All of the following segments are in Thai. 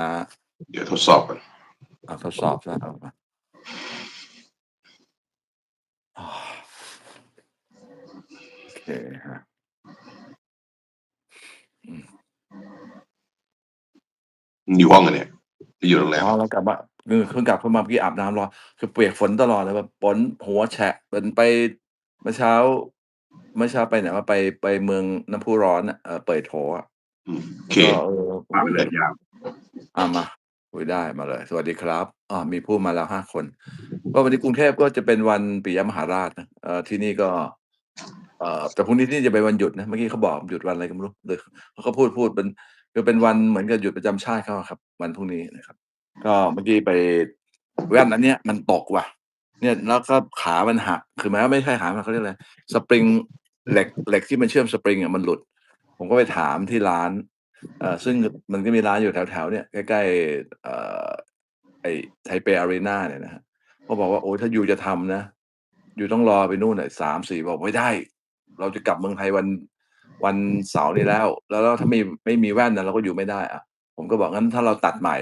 นะเดี๋ยวทดสอบก่อนเอาทดสอบซะเอามาอ่าโอเคฮะอืมอยู่ห้องกันเนี่ยอยู่โรงแรมอ๋อแล้วกลับมาคือเพิ่งกลับเข้ามาเมื่อกี้อาบน้ำรอคือเปียกฝนตลอดเลยแบบฝนหัวแฉะเป็นไปเมื่อเช้าเมื่อเช้าไปไหนว่าไปไปเมืองน้ำพุร้อนอะเออเปิดโถอะอืมโอเคก็เออมาไปเลยยาว อ่ามาคุยได้มาเลย สวัสดีครับอ่ามีผู้มาแล้วห้าคนก็วันนี้กรุงเทพก็จะเป็นวันปิยมหาราชนะเอ่อที่นี่ก็ เอ่อแต่พรุ่งนี้ที่นี่จะเป็นวันหยุดนะเมื่อกี้เขาบอกหยุดวันอะไรก็ไม่รู้เลยเขาก็พูดพูดเป็นคือเป็นวันเหมือนกับหยุดประจำชาติเขาอะครับ วันพรุ่งนี้นะครับ ก็เมื่อกี้ไปแว่นอันเนี้ยมันตกว่ะ เนี่ยแล้วก็ขามันหักคือหมายว่าไม่ใช่ขามันเขาเรียกอะไรสปริงเหล็กเหล็กที่มันเชื่อมสปริงอะมันหลุด ผมก็ไปถามที่ร้าน อ่อซึ่งมันก็มีร้านอยู่แถวๆเนี่ยใกล้ๆเอ่อไอไทเปอารีนาเนี่ยนะฮะเขาบอกว่าโอ้ยถ้าอยู่จะทำนะ อยู่ต้องรอไปนู่นหน่ะสามสี่บอกไม่ได้ เราจะกลับเมืองไทยวันวันเสาร์นี้แล้ว แล้วถ้าไม่ไม่มีแว่นนะเราก็อยู่ไม่ได้อะ ผมก็บอกงั้นถ้าเราตัดใหม่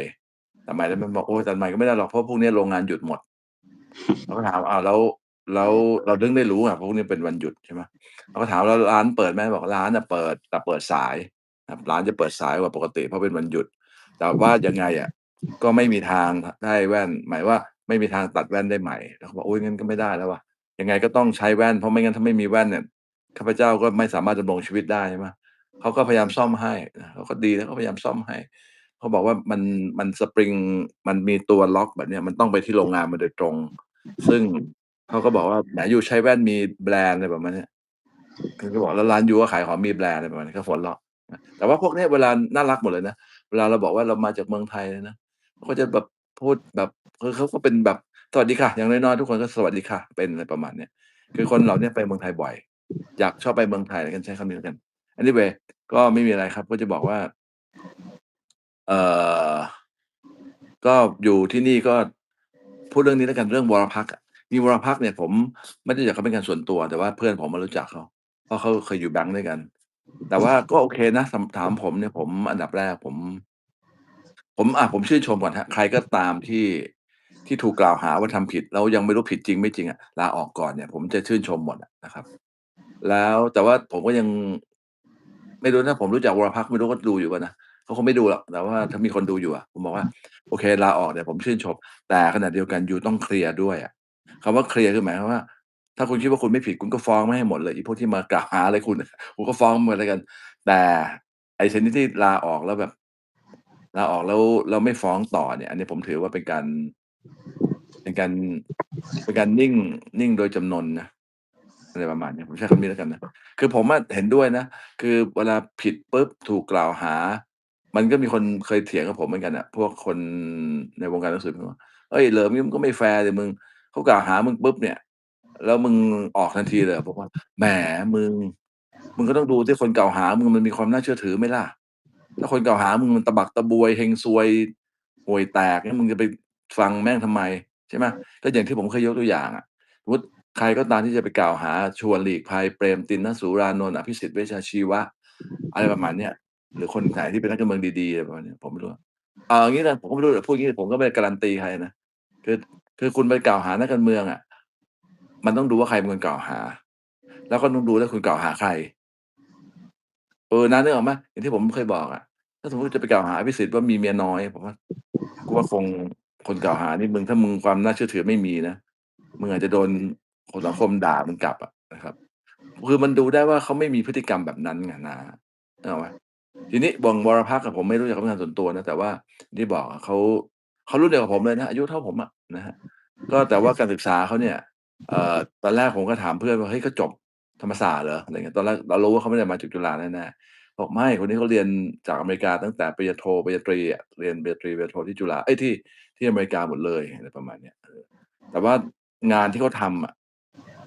ตัดใหม่แล้วมันบอกโอ้ยตัดใหม่ก็ไม่ได้หรอกเพราะพวกนี้โรงงานหยุดหมด เราก็ถามอ้าวแล้วแล้วเราดึงได้รู้อะเพราะพวกนี้เป็นวันหยุดใช่ไหมเราก็ถามแล้วร้านเปิดไหมบอกร้านน่ะเปิดแต่เปิดสาย ร้านจะเปิดสายกว่าปกติเพราะเป็นวันหยุด แต่ว่ายังไงอะก็ไม่มีทางได้แว่น หมายว่าไม่มีทางตัดแว่นได้ใหม่แล้วเขาบอกโอ้ยงั้นก็ไม่ได้แล้วว่ะยังไงก็ต้องใช้แว่นเพราะไม่งั้นถ้าไม่มีแว่นเนี่ยข้าพเจ้าก็ไม่สามารถดำรงชีวิตได้ใช่ไหมเขาก็พยายามซ่อมให้เขาก็ดีแล้วเขาพยายามซ่อมให้เขาบอกว่ามันมันสปริงมันมีตัวล็อกแบบเนี้ยมันต้องไปที่โรงงานมาโดยตรง ซึ่งเขาก็บอกว่าแหมอยู่ใช้แว่นมีแบรนด์อะไรแบบนี้คือก็บอกแล้วร้านยูก็ขายของมีแบรนด์อะไรประมาณนี้ก็ฝนล็อก แต่ว่าพวกนี้เวลาน่ารักหมดเลยนะ เวลาเราบอกว่าเรามาจากเมืองไทยนะเขาจะแบบพูดแบบคือเขาก็เป็นแบบสวัสดีค่ะ อย่างน้อยๆทุกคนก็สวัสดีค่ะ เป็นอะไรประมาณเนี้ยคือคนเหล่าเนี้ยไปเมืองไทยบ่อย อยากชอบไปเมืองไทยกันใช้คำนี้แล้วกัน anyway ก็ไม่มีอะไรครับ ก็จะบอกว่า เอ่อ ก็อยู่ที่นี่ก็พูดเรื่องนี้แล้วกันเรื่องวรพักษ์อะมีวรพักเนี่ยผมไม่ได้รู้จักเขาเป็นการส่วนตัว แต่ว่าเพื่อนผมมารู้จักเขาเพราะเขาเคยอยู่แบงค์ด้วยกัน แต่ว่าก็โอเคนะถามผมเนี่ยผมอันดับแรกผม ผมอะผมชื่นชมก่อนฮะใครก็ตามที่ที่ถูกกล่าวหาว่าทำผิดแล้วยังไม่รู้ผิดจริงไม่จริงอะลาออกก่อนเนี่ย ผมจะชื่นชมหมดนะครับ แล้วแต่ว่าผมก็ยัง ไม่รู้นะผมรู้จักวรพักไม่รู้ก็ดูอยู่ป่ะนะเขาคงไม่ดูหรอกแต่ว่าถ้ามีคนดูอยู่อะผมบอกว่า โอเคลาออกเนี่ยผมชื่นชม แต่ขณะเดียวกันอยู่ต้องเคลียร์ด้วยอะคำว่าเคลียร์คือหมายความว่า ถ้าคุณคิดว่าคุณไม่ผิดคุณก็ฟ้องไม่ให้หมดเลยอีพวกที่มากล่าวหาอะไรคุณคุณก็ฟ้องหมดเลยกัน แต่ไอ้ชนิดที่ลาออกแล้วแบบลาออกแล้วเราไม่ฟ้องต่อเนี่ย อันนี้ผมถือว่าเป็นการ เป็นการเป็นการนิ่งนิ่งโดยจำนนนะอะไรประมาณนี้ผมใช้คำนี้แล้วกันนะคือผมเห็นด้วยนะ คือเวลาผิดปุ๊บถูกกล่าวหา มันก็มีคนเคยเถียงกับผมเหมือนกันอะพวกคนในวงการหนังสือพิมพ์ว่าเอ้ยเหลิมนี่มันก็ไม่แฟร์เลยมึงเขากล่าวหามึงปุ๊บเนี่ย แล้วมึงออกทันทีเลยบอกว่าแหมมึง มึงก็ต้องดูที่คนกล่าวหา มึงมันมีความน่าเชื่อถือไหมล่ะ ถ้าคนกล่าวหามึงมันตะบักตะบวยเฮงซวยห่วยแตกเนี่ยมึงจะไปฟังแม่งทำไมใช่ไหมก็อย่างที่ผมเคยยกตัวอย่างอะสมมติใครก็ตามที่จะไปกล่าวหาชวนหลีกภัยเปรมตินนสุรานนท์อภิสิทธิ์เวชชาชีวะ อะไรประมาณเนี้ยหรือคนไหนที่เป็นนักการเมืองดีๆอะไรประมาณเนี้ยผมไม่รู้เอาอย่างนี้นะผมก็ไม่รู้แต่พูดอย่างนี้ผมก็ไม่ได้การันตีใครนะคือคือคุณไปกล่าวหานักการเมืองอะ มันต้องดูว่าใครเป็นคนกล่าวหา แล้วก็ต้องดูว่าคุณกล่าวหาใคร เออนะนึกออกไหมอย่างที่ผมเคยบอกอะถ้าสมมติจะไปกล่าวหาพิสิทธิ์ว่ามีเมียน้อยผมว่ากูว่าคงคนกล่าวหานี่มึงถ้ามึงความน่าเชื่อถือไม่มีนะมึงอาจจะโดนคนสังคมด่ามึงกลับอะนะครับ คือมันดูได้ว่าเขาไม่มีพฤติกรรมแบบนั้นไงนะเอาไหมทีนี้บองวรพักกับผมไม่รู้จักเขาเป็นการส่วนตัวนะแต่ว่าที่บอกเขาเขารุ่นเดียวกับผมเลยนะอายุเท่าผมอะนะฮะก็แต่ว่าการศึกษาเขาเนี่ย เอ่อตอนแรกผมก็ถามเพื่อนว่าเฮ้ยเขาจบธรรมศาสตร์เหรออะไรเงี้ยตอนแรกเรารู้ว่าเขาไม่ได้มาจากจุฬาแน่ๆบอกไม่คนนี้เขาเรียนจากอเมริกาตั้งแต่ปริญญาโทปริญญาตรีอะเรียนปริญญาตรีปริญญาโทที่จุฬาเอ้ยที่ที่อเมริกาหมดเลยอะไรประมาณเนี้ยแต่ว่างานที่เขาทำอะ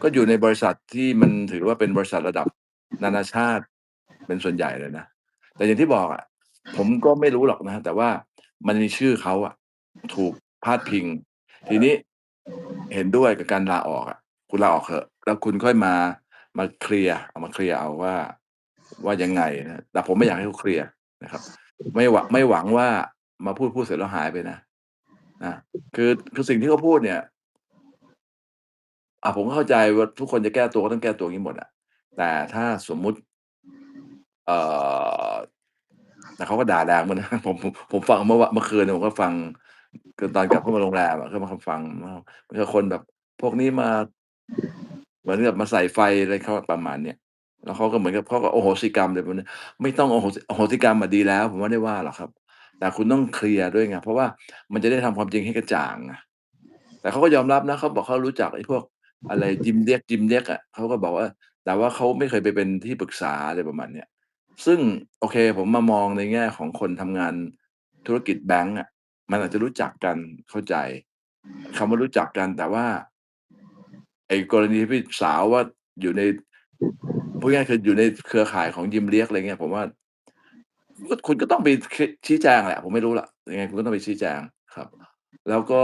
ก็อยู่ในบริษัทที่มันถือว่าเป็นบริษัทระดับนานาชาติเป็นส่วนใหญ่เลยนะแต่อย่างที่บอกอะผมก็ไม่รู้หรอกนะ แต่ว่ามันมีชื่อเขาอะ ถูกพาดพิง ทีนี้ เห็นด้วยกับการลาออกอะ คุณลาออกเถอะแล้วคุณค่อยมามาเคลียร์เอามาเคลียร์เอาว่าว่ายังไงนะแต่ผมไม่อยากให้เขาเคลียร์นะครับ ไม่หวังไม่หวังว่ามาพูดพูดเสร็จแล้วหายไปนะนะคือคือสิ่งที่เขาพูดเนี่ยอ่าผมเข้าใจว่าทุกคนจะแก้ตัวก็ต้องแก้ตัวงี้หมดอะแต่ถ้าสมมุติ เอ่อแต่เขาก็ด่าแรงเหมือนกันผมผมผมฟังเมื่อวเมื่อคืนผมก็ฟัง คือตอนกลับเข้ามาโรงแรมอะก็มาคำฟังว่ามีแต่คนแบบ พวกนี้มา เหมือนกับมาใส่ไฟอะไรเขาประมาณเนี้ยแล้วเขาก็เหมือนกับเขาก็โอโหสิกรรมอะไรพวกนี้ไม่ต้องอโหสิอโหสิกรรมอะดีแล้ว ผมไม่ได้ว่าหรอกครับ แต่คุณต้องเคลียร์ด้วยไงเพราะว่ามันจะได้ทำความจริงให้กระจ่างไงแต่เขาก็ยอมรับนะเขาบอกเขารู้จักไอ้พวก อะไรจิมเลียกจิมเลียกอะเขาก็บอกว่า แต่ว่าเขาไม่เคยไปเป็นที่ปรึกษาอะไรประมาณเนี้ยซึ่งโอเคผมมามองในแง่ของคนทำงานธุรกิจแบงก์อะ มันอาจจะรู้จักกันเข้าใจคำว่ารู้จักกันแต่ว่า ไอ้กรณีพี่สาวว่าอยู่ในพูดง่ายคืออยู่ในเครือข่ายของยิมเลียกอะไรเงี้ยผมว่าคุณก็ต้องไปชี้แจงแหละ ผมไม่รู้ละยังไงคุณก็ต้องไปชี้แจงครับ แล้วก็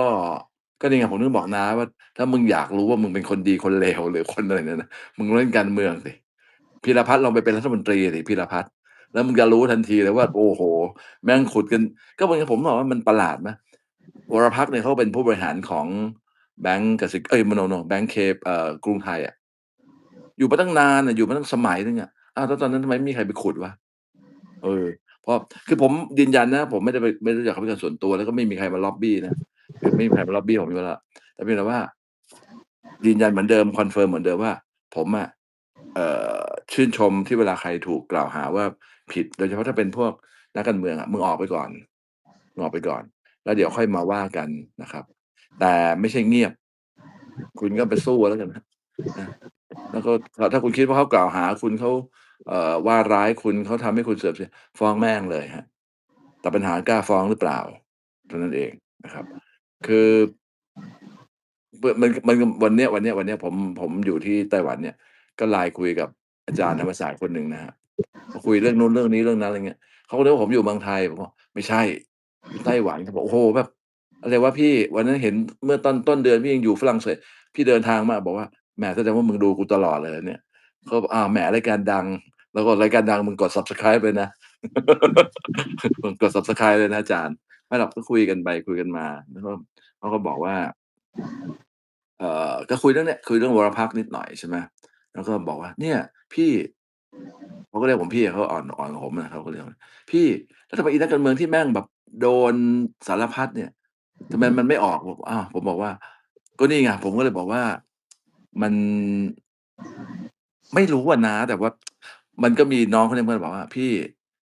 ก็นี่ไงผมถึงบอกน้าว่า ถ้ามึงอยากรู้ว่ามึงเป็นคนดีคนเลวหรือคนอะไรเนี่ยนะมึงเล่นการเมืองสิพีรพัฒน์ลองไปเป็นรัฐมนตรีสิพีรพัฒน์ แล้วมึงจะรู้ทันทีเลยว่าโอ้โฮแม่งขุดกัน ก็เหมือนกับผมบอกว่ามันประหลาดไหมวรพักเนี่ยเขาเป็นผู้บริหารของแบงก์กสิเอ๊ยมโนโนแบงก์เคปเอ่อกรุงไทยอะอยู่มาตั้งนานอะอยู่มาตั้งสมัยนึงอะอ้าวแล้วตอนนั้นทำไมไม่มีใครไปขุดวะ?เออเพราะคือผมยืนยันนะ ผมไม่ได้ไปไม่รู้จักเขาเป็นการส่วนตัว แล้วก็ไม่มีใครมาล็อบบี้นะไม่มีใครมาล็อบบี้ผมอยู่แล้วแต่เพียงแต่ว่า ยืนยันเหมือนเดิมคอนเฟิร์มเหมือนเดิมว่า ผมอะเอ่อชื่นชมที่เวลาใครถูกกล่าวหาว่า ผิด โดยเฉพาะถ้าเป็นพวกนักการเมืองอะมึงออกไปก่อนมึงออกไปก่อน แล้วเดี๋ยวค่อยมาว่ากันนะครับ แต่ไม่ใช่เงียบ คุณก็ไปสู้แล้วกันนะแล้วก็ถ้าคุณคิดว่าเขากล่าวหาคุณเขาเอ่อว่าร้ายคุณเขาทำให้คุณเสื่อมเสียฟ้องแม่งเลยครับแต่ปัญหากล้าฟ้องหรือเปล่าเท่านั้นเองนะครับ คือมันมันวันเนี้ยวันเนี้ยวันเนี้ยผมผมอยู่ที่ไต้หวันเนี่ย ก็ LINE คุยกับอาจารย์ธรรมศาสตร์คนหนึ่งนะครับ คุยเรื่องนู้นเรื่องนี้เรื่องนั้นอะไรเงี้ยเขาก็นึกว่าผมอยู่เมืองไทยผมบอก"ไม่ใช่อยู่ไต้หวัน"เขาบอก"โอ้โฮแบบอะไรวะพี่วันนั้นเห็นเมื่อต้นต้นเดือนพี่ยังอยู่ฝรั่งเศสพี่เดินทางมา"บอกว่า"แหมแสดงว่ามึงดูกูตลอดเลยเนี่ย"เขาบอก"อ้าวแหมรายการดัง"เราก็"รายการดังมึงกด Subscribe เลยนะ"มึงกด Subscribe เลยนะอาจารย์ไม่หรอกก็คุยกันไปคุยกันมาแล้วก็เขาก็บอกว่า เอ่อก็คุยเรื่องเนี้ยคุยเรื่องวรพักนิดหน่อยใช่ไหมแล้วก็บอกว่า"เนี่ย พี่" เขาก็เรียกผมพี่เขาอ่อน อ่อนกว่าผมอะเขาก็เรียกว่า"พี่ แล้วทำไมอีนักการเมืองที่แม่งแบบโดนสารพัดเนี่ย ทำไมมันไม่ออก"ผมอ้าว ผมบอกว่า"ก็นี่ไง"ผมก็เลยบอกว่า"มัน ไม่รู้อะน้า แต่ว่า มันก็มีน้องคนหนึ่งเพื่อนบอกว่า พี่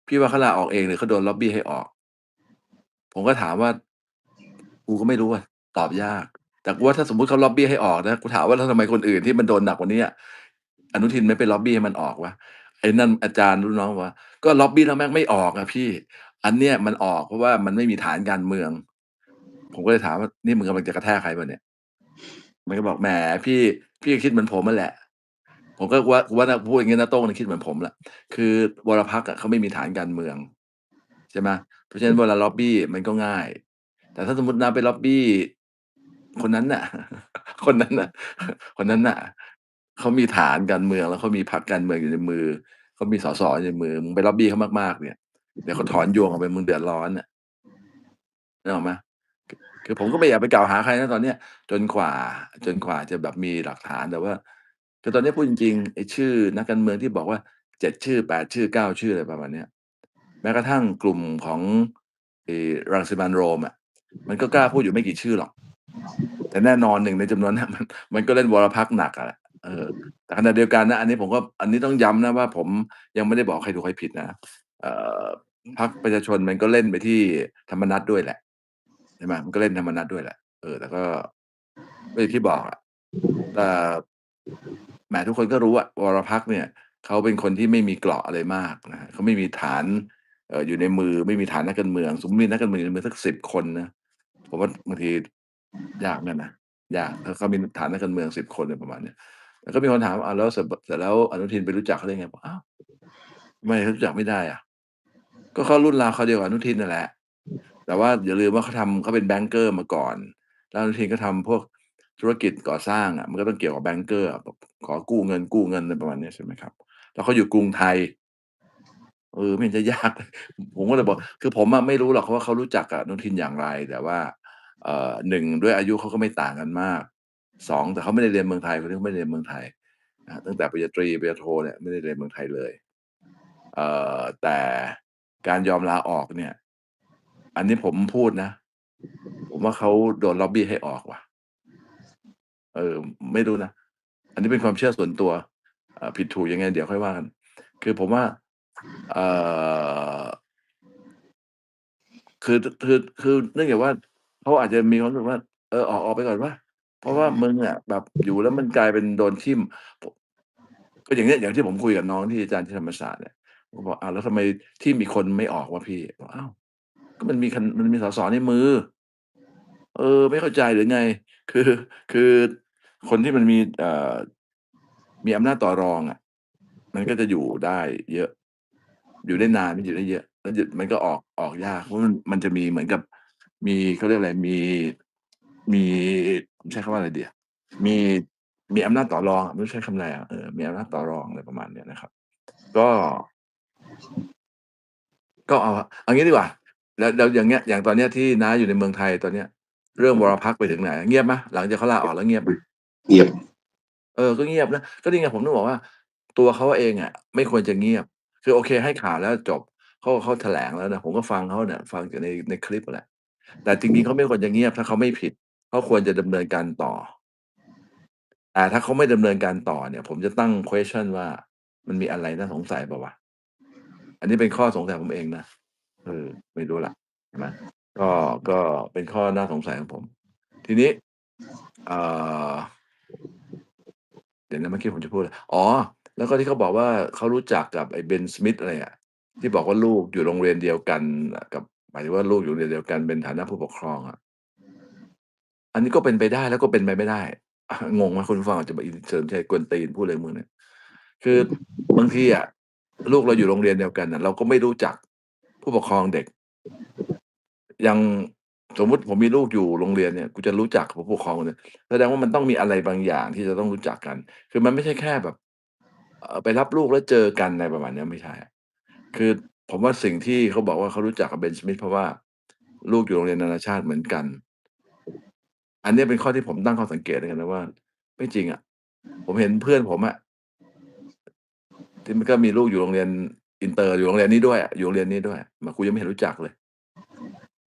พี่ว่าเขาลาออกเองหรือเขาโดนล็อบบีให้ออก"ผมก็ถามว่า"กูก็ไม่รู้อะ ตอบยาก"แต่กูว่าถ้าสมมุติเขาล็อบบีให้ออกนะ กูถามว่า แล้วทำไมคนอื่นที่มันโดนหนักกว่านี้อะ อนุทินไม่ไปล็อบบี้ให้มันออกวะไอ้นั่นอาจารย์รุ่นน้องว่า"ก็ล็อบบี้แล้วแม่งไม่ออกอะพี่ อันเนี้ยมันออกเพราะว่ามันไม่มีฐานการเมือง"ผมก็เลยถามว่า"นี่มึงกำลังจะกระแทกใครเปล่เนี่ย?"มันก็บอก"แหมพี่พี่คิดเหมือนผมนั่นแหละ"ผมก็ว่าว่าถ้าพูดอย่างงี้น้าโต้งน่ะคิดเหมือนผมแหละคือวรพักอะเขาไม่มีฐานการเมืองใช่ไหมเพราะฉะนั้นเวลาล็อบบี้มันก็ง่าย แต่ถ้าสมมติน้าไปล็อบบี้คนนั้นน่ะ คนนั้นน่ะ คนนั้นน่ะ เขามีฐานการเมืองแล้วเขามีพรรคการเมืองอยู่ในมือเขามีสสอยู่ในมือมึงไปล็อบบี้เขามากๆเนี่ยเดี๋ยวเขาถอนยวงออกไปมึงเดือดร้อนน่ะนึกออกไหมคคือผมก็ไม่อยากไปกล่าวหาใครนะตอนเนี้ย จนกว่า จนกว่าจะแบบมีหลักฐานแต่ว่าคือตอนนี้พูดจริงๆไอ้ชื่อ นักการเมืองที่บอกว่า7ชื่อ8ชื่อ9ชื่ออะไรประมาณเนี้ยแม้กระทั่งกลุ่มของอรังสิมันโรมอะมันก็กล้าพูดอยู่ไม่กี่ชื่อหรอก แต่แน่นอนหนึ่งในจำนวนนั้นมันมันก็เล่นวรพักหนักอะแหละ เออแต่ขณะเดียวกันนะอันนี้ผมก็อันนี้ต้องย้ำนะว่าผมยังไม่ได้บอกใครถูกใครผิดนะเอ่อพรรคประชาชนมันก็เล่นไปที่ธรรมนัสด้วยแหละใช่ไหมมันก็เล่นธรรมนัสด้วยแหละ เออแต่ก็ก็อย่างที่บอกอะเอ่อแหมทุกคนก็รู้อะวรพักษ์เนี่ยเขาเป็นคนที่ไม่มีเกราะอะไรมากนะครับเขาไม่มีฐานเอ่ออยู่ในมือไม่มีฐานนักการเมือง สมมุติมีนักการเมืองอยู่ในมือสัก10คนนะผมว่าบางทียากเหมือนกันนะยากถ้าเขามีฐานนักการเมือง10คนอะไรประมาณเนี้ย แล้วก็มีคนถามว่า"อ้าวแล้วเสร็จแล้วอนุทินไปรู้จักเขาได้ไง?"บอก"อ้าวไม่รู้จักไม่ได้อะ ก็เขารุ่นราวคราเดียวกับอนุทินนั่นแหละ แต่ว่าอย่าลืมว่าเขาทำเขาเป็นแบงก์เกอร์มาก่อน แล้วอนุทินก็ทำพวกธุรกิจก่อสร้างอะ มันก็ต้องเกี่ยวกับแบงก์เกอร์แบบขอกู้เงินกู้เงินอะไรประมาณนี้ใช่ไหมครับ แล้วเขาอยู่กรุงไทยเออไม่เห็นจะยาก ผมก็เลยบอก คือผมอะไม่รู้หรอกว่าเขารู้จักกับอนุทินอย่างไร แต่ว่า เอ่อ1ด้วยอายุเขาก็ไม่ต่างกันมาก 2แต่เขาไม่ได้เรียนเมืองไทยคนนี้ไม่ได้เรียนเมืองไทยนะตั้งแต่ปริญญาตรีปริญญาโทเนี่ยไม่ได้เรียนเมืองไทยเลยเอ่อแต่การยอมลาออกเนี่ย อันนี้ผมพูดนะ ผมว่าเขาโดนล็อบบี้ให้ออกว่ะ เออ ไม่รู้นะ อันนี้เป็นความเชื่อส่วนตัวผิดถูกยังไง เดี๋ยวค่อยว่ากันคือผมว่าเออคือคือคือเนื่องจากว่าเขาอาจจะมีความรู้สึกว่า เออออกออกไปก่อนว่ะ เพราะว่ามึงอะแบบอยู่แล้วมันกลายเป็นโดนทิ่มก็อย่างเงี้ยอย่างที่ผมคุยกับน้องที่อาจารย์ที่ธรรมศาสตร์เนี่ยผมบอก"อ้าวแล้วทำไมทิ่มีคนไม่ออกวะพี่?"บอก"อ้าวก็มันมีคันมันมีสสในมือ"เออ ไม่เข้าใจหรือไง?คือ คือคนที่มันมีเอ่อมีอำนาจต่อรองอะ มันก็จะอยู่ได้ เยอะ อยู่ได้นานไมันอยู่ได้เยอะ แล้วมันก็ออกออกยากเพราะมันมันจะมีเหมือนกับ มีเขาเรียกอะไรมี มีผมใช้คำว่าอะไรดีอะมีมีอำนาจต่อรองอะไม่รู้ใช้คำอะไรอะเออมีอำนาจต่อรองอะไรประมาณเนี้ยนะครับ ก็ ก็เอาเอางี้ดีกว่า แล้วแล้วอย่างเงี้ย อย่างตอนเนี้ยที่น้าอยู่ในเมืองไทยตอนเนี้ย เรื่องวรพรรคไปถึงไหน?เงียบไหม?หลังจากเขาลาออกแล้วเงียบไหม?เงียบ เออก็เงียบนะก็นี่ไงผมถึงบอกว่า ตัวเขาเองอะไม่ควรจะเงียบ คือโอเคให้ข่าวแล้วจบเขาเขาแถลงแล้วนะผมก็ฟังเขาเนี่ยฟังจากในในคลิปอะแหละแต่จริงๆเขาไม่ควรจะเงียบถ้าเขาไม่ผิด เขาควรจะดำเนินการต่อ แต่ถ้าเขาไม่ดำเนินการต่อเนี่ย ผมจะตั้ง question ว่ามันมีอะไรน่าสงสัยเปล่าวะ?อันนี้เป็นข้อสงสัยผมเองนะเออไม่รู้ละใช่ไหมก็ก็เป็นข้อน่าสงสัยของผม ทีนี้เออเดี๋ยวนะเมื่อกี้ผมจะพูดอะไรอ๋อ แล้วก็ที่เขาบอกว่าเขารู้จักกับไอ้ Ben Smith อะไรอะที่บอกว่าลูกอยู่โรงเรียนเดียวกันกับหมายถึงว่าลูกอยู่โรงเรียนเดียวกันเป็นฐานะผู้ปกครองอะ อันนี้ก็เป็นไปได้แล้วก็เป็นไปไม่ได้ งงไหม?คุณผู้ฟังอาจจะบอกอีเฉลิมชัยกวนตีนพูดอะไรของมึงเนี่ยคือบางทีอะลูกเราอยู่โรงเรียนเดียวกันน่ะเราก็ไม่รู้จักผู้ปกครองเด็กอย่างสมมุติผมมีลูกอยู่โรงเรียนเนี่ยกูจะรู้จักผู้ปกครองคนเนี้ยแสดงว่ามันต้องมีอะไรบางอย่างที่จะต้องรู้จักกัน คือมันไม่ใช่แค่แบบเอ่อไปรับลูกแล้วเจอกันอะไรประมาณเนี้ยไม่ใช่อะคือผมว่าสิ่งที่เขาบอกว่าเขารู้จักกับ Ben Smith เพราะว่า ลูกอยู่โรงเรียนนานาชาติเหมือนกัน อันนี้เป็นข้อที่ผมตั้งข้อสังเกตเหมือนกันนะว่า ไม่จริงอะผมเห็นเพื่อนผมอะที่มันก็มีลูกอยู่โรงเรียนอินเตอร์อยู่โรงเรียนนี้ด้วยอยู่โรงเรียนนี้ด้วย มากูยังไม่เห็นรู้จักเลย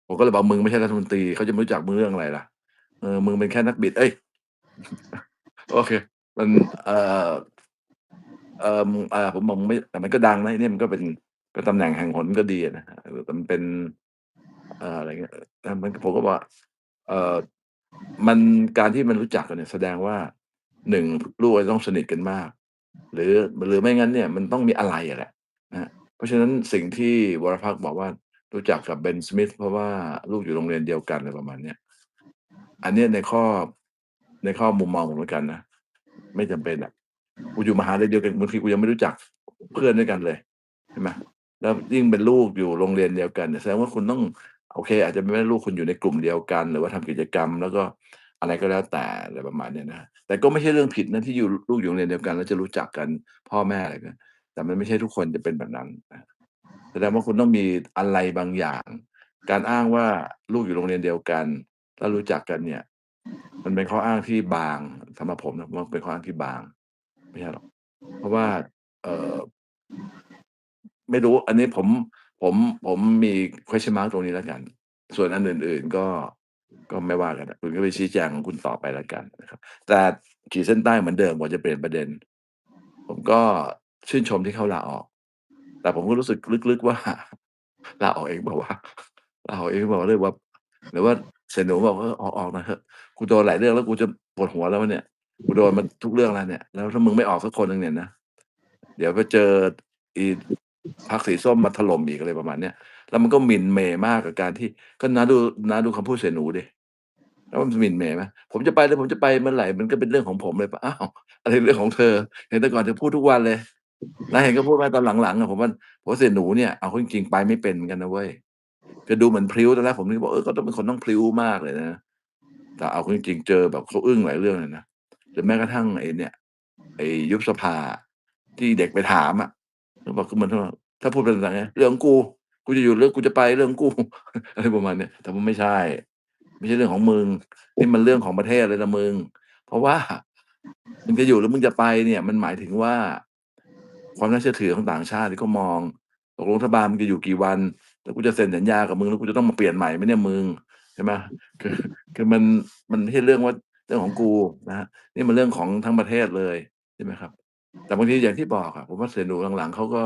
ผมก็เลยบอก"มึงไม่ใช่รัฐมนตรีเขาจะไม่รู้จักมึงเรื่องอะไรล่ะ?เออมึงเป็นแค่นักบิด"เอ๊ยโอเค มัน เอ่อเอ่ออ่าผมบอกมึงไม่แต่มันก็ดังนะเนี่ยมันก็เป็นเป็ตำแหน่งแห่งหนก็ดีอะนะเอต่มันเป็น เอ่ออะไรเงี้ยแต่มันผมก็บอกว่าเอ่อ มันการที่มันรู้จักกันเนี่ยแสดงว่า1ลูกอาจจะต้องสนิทกันมาก หรือหรือไม่งั้นเนี่ยมันต้องมีอะไรอะแหละนะเพราะฉะนั้นสิ่งที่วรพรรคบอกว่ารู้จักกับ Ben Smith เพราะว่าลูกอยู่โรงเรียนเดียวกันอะไรประมาณเนี้ยอันเนี้ยในข้อในข้อมุมมองผมแล้วกันนะไม่จำเป็นอะกูอยู่มหาลัยเดียวกันบางทีกูยังไม่รู้จักเพื่อนด้วยกันเลยใช่ไหมแล้วยิ่งเป็นลูกอยู่โรงเรียนเดียวกันเนี่ยแสดงว่าคุณต้อง โอเค อาจจะไม่ได้ลูกคุณอยู่ในกลุ่มเดียวกัน หรือว่าทำกิจกรรม แล้วก็อะไรก็แล้วแต่อะไรประมาณนี้นะแต่ก็ไม่ใช่เรื่องผิดนะที่อยู่ลูกอยู่โรงเรียนเดียวกัน แล้วจะรู้จักกันพ่อแม่อะไรกันแต่มันไม่ใช่ทุกคนจะเป็นแบบนั้นแสดงว่าคุณต้องมีอะไรบางอย่าง การอ้างว่าลูกอยู่โรงเรียนเดียวกัน แล้วรู้จักกันเนี่ย มันเป็นข้ออ้างที่บางสำหรับผมนะผมว่าเป็นข้ออ้างที่บาง ไม่ใช่หรอกเพราะว่า เออไม่รู้ อันนี้ผม ผมผมมี question mark ตรงนี้แล้วกัน ส่วนอันอื่น ๆ ก็ก็ไม่ว่ากันอะคุณก็ไปชี้แจงของคุณต่อไปแล้วกันนะครับ แต่ขีดเส้นใต้เหมือนเดิมก่อนจะเปลี่ยนประเด็น ผมก็ชื่นชมที่เขาลาออก แต่ผมก็รู้สึกลึกๆว่าลาออกเองเปล่าลาออกเองหรือเปล่าหรือว่า หรือว่าเสี่ยหนูบอก"เออกออกน่อยเถอะกูโดนหลายเรื่องแล้วกูจะปวดหัวแล้วเนี่ยกูโดนมาทุกเรื่องแล้วเนี่ย แล้วถ้ามึงไม่ออกสักคนหนึ่งเนี่ยนะเดี๋ยวไปเจออี พรรคสีส้มมาถล่มอีก"อะไรประมาณเนี้ยแล้วมันก็หมิ่นเหม่มากกับการที่ ก็น้าดูน้าดูคำพูดเสนูดิแล้วมันหมิ่นเหม่ไหม"ผมจะไปเลยผมจะไปเมื่อไหร่มันก็เป็นเรื่องของผม"เลยปะอ้าวอะไรเรื่องของเธอเห็นแต่ก่อนเธอพูดทุกวันเลยน้าเห็นเขาพูดไหมตอนหลังๆอะผมว่าผมเสนูเนี่ยเอาเข้าจริงๆไปไม่เป็นเหมือนกันนะเว้ยคือดูเหมือนพริ้วตอนแรกผมนึกว่าเออเขาต้องเป็นคนต้องพริ้วมากเลยนะแต่เอาเข้าจริงๆเจอแบบเขาอึ้งหลายเรื่องเลยนะหรือแม้กระทั่งไอ้เนี่ยไอ้ยุบสภาที่เด็กไปถามอะ เขาบอกคือเหมือนว่าถ้าพูดเป็นภาษาไงเรื่องกูกูจะอยู่หรือกูจะไปเรื่องกูอะไรประมาณเนี้ยแต่มันไม่ใช่ ไม่ใช่เรื่องของมึงนี่มันเรื่องของประเทศเลยนะมึง เพราะว่ามึงจะอยู่หรือมึงจะไปเนี่ย มันหมายถึงว่า ความน่าเชื่อถือของต่างชาติที่เขามองตกลงรัฐบาลมึงจะอยู่กี่วัน แล้วกูจะเซ็นสัญญากับมึงแล้วกูจะต้องมาเปลี่ยนใหม่ไหมเนี่ยมึงใช่ไหมคือคือมันมันไม่ใช่เรื่องว่าเรื่องของกูนะนี่มันเรื่องของทั้งประเทศเลยใช่ไหมครับ แต่บางทีอย่างที่บอกอะผมว่าเสี่ยหนูหลังๆเขาก็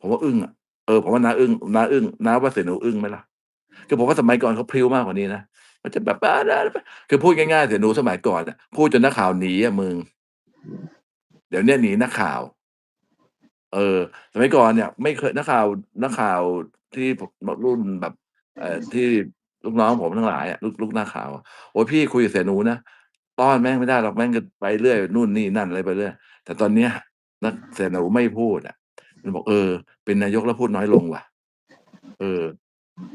ผมว่าอึ้งอะเออผมว่าน้าอึ้งน้าอึ้งน้าว่าเสี่ยหนูอึ้งไหมล่ะ?คือผมว่าสมัยก่อนเขาพริ้วมากกว่านี้นะมันจะแบบคือพูดง่ายๆเสี่ยหนูสมัยก่อนอะพูดจนนักข่าวหนีอะมึงเดี๋ยวเนี้ยหนีนักข่าว เออ สมัยก่อนเนี่ย ไม่เคยนักข่าวนักข่าวที่ผมรุ่นแบบ เอ่อที่ลูกน้องผมทั้งหลายอะลูกลูกนักข่าวอะโอ๊ยพี่คุยกับเสี่ยหนูนะ ต้อนแม่งไม่ได้หรอกแม่งก็ไปเรื่อยนู่นนี่นั่นอะไรไปเรื่อยแต่ตอนเนี้ยนักเสนูไม่พูดอะมันบอกเออ เป็นนายกแล้วพูดน้อยลงว่ะ เออ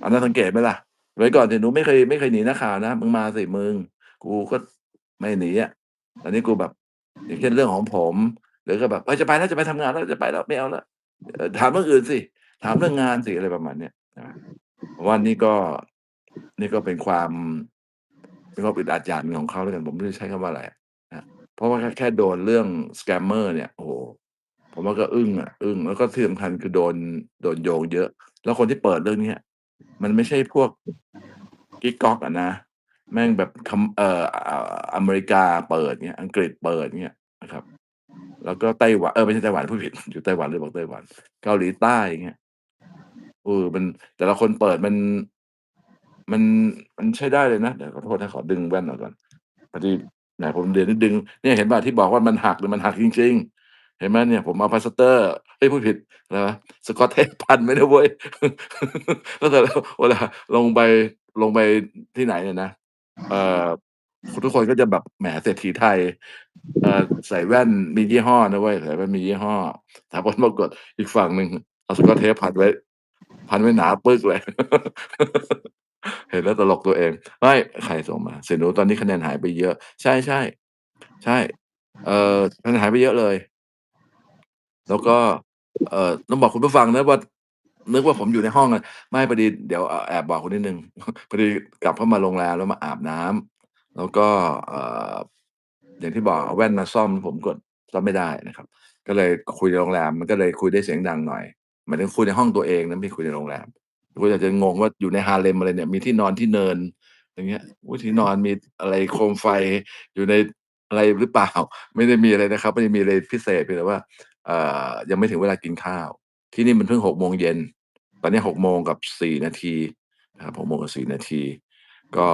อาน่าสังเกตไหมล่ะสมัยก่อนเสี่ยหนูไม่เคยไม่เคยหนีนักข่าวนะมึงมาสิมึงกูก็ไม่หนีอะตอนนี้กูแบบ อย่างเช่นเรื่องของผม หรือก็แบบจะไปแล้วจะไปทำงานแล้วจะไปแล้วไม่เอาแล้วถามเรื่องอื่นสิถามเรื่องงานสิอะไรประมาณเนี้ยว่านี่ก็นี่ก็เป็นความ เป็นความอึดอัดอย่างหนึ่งของเขาแล้วกันผมไม่รู้ใช้คำว่าอะไรนะเพราะว่าแค่โดนเรื่อง scammer เนี่ยโอ้โฮผมว่าก็อึ้งอะอึ้งแล้วก็ที่สำคัญคือโดนโดนโยงเยอะ แล้วคนที่เปิดเรื่องเนี้ยมันไม่ใช่พวกกิ๊กก๊อกอะนะ แม่งแบบคำเอ่ออเมริกาเปิดเงี้ยอังกฤษเปิดเงี้ยนะครับ แล้วก็ไต้หวันเออไม่ใช่ไต้หวันพูดผิดอยู่ไต้หวันเลยบอกไต้หวัน เกาหลีใต้อย่างเงี้ยเออมันแต่ละคนเปิดมัน มันมันใช้ได้เลยนะเดี๋ยวขอโทษนะขอดึงแว่นออกก่อนพอดีแหมผมเดี๋ยวนี้ดึงเนี่ยเห็นเปล่าที่บอกว่ามันหักเนี่ยมันหักจริง ๆ เห็นไหมเนี่ยผมเอาพลาสเตอร์เฮ้ยพูดผิดอะสกอตเทปพันไว้นะเว้ยแล้วแล้วเวลาลงไปลงไปที่ไหนเนี่ยนะเอ่อทุกคนก็จะแบบแหมเศรษฐีไทยเอ่อใส่แว่นมียี่ห้อนะเว้ยใส่แว่นมียี่ห้อแต่ผลปรากฏอีกฝั่งหนึ่งเอาสกอตเทปพันไว้ พันไว้หนาปึ๊กเลย เห็นแล้วตลกตัวเองไม่ใครส่งมาเสยหนูตอนนี้คะแนนหายไปเยอะ ใช่ๆใช่ เอ่อคะแนนหายไปเยอะเลย แล้วก็ เอ่อต้องบอกคุณผู้ฟังนะว่า นึกว่าผมอยู่ในห้องอะไม่พอดีเดี๋ยวเอ่อแอบบอกคุณนิดนึง พอดีกลับเข้ามาโรงแรมแล้วมาอาบน้ำแล้วก็เอ่ออย่างที่บอกเอาแว่นมาซ่อมผมกดซ่อมไม่ได้นะครับ ก็เลยคุยในโรงแรมมันก็เลยคุยได้เสียงดังหน่อยหมายถึงคุยในห้องตัวเองนะไม่คุยในโรงแรม คุณอาจจะงงว่าอยู่ในฮาเลมอะไรเนี่ย มีที่นอนที่เนิน อย่างเงี้ยอุ๊ยที่นอนมีอะไรโคมไฟอยู่ในอะไรหรือเปล่า ไม่ได้มีอะไรนะครับ ไม่ได้มีอะไรพิเศษเพียงแต่ว่าเอ่อยังไม่ถึงเวลากินข้าว ที่นี่มันเพิ่งหกโมงเย็น ตอนนี้หกโมงกับสี่นาทีนะครับ6โมงกับสี่นาที ก็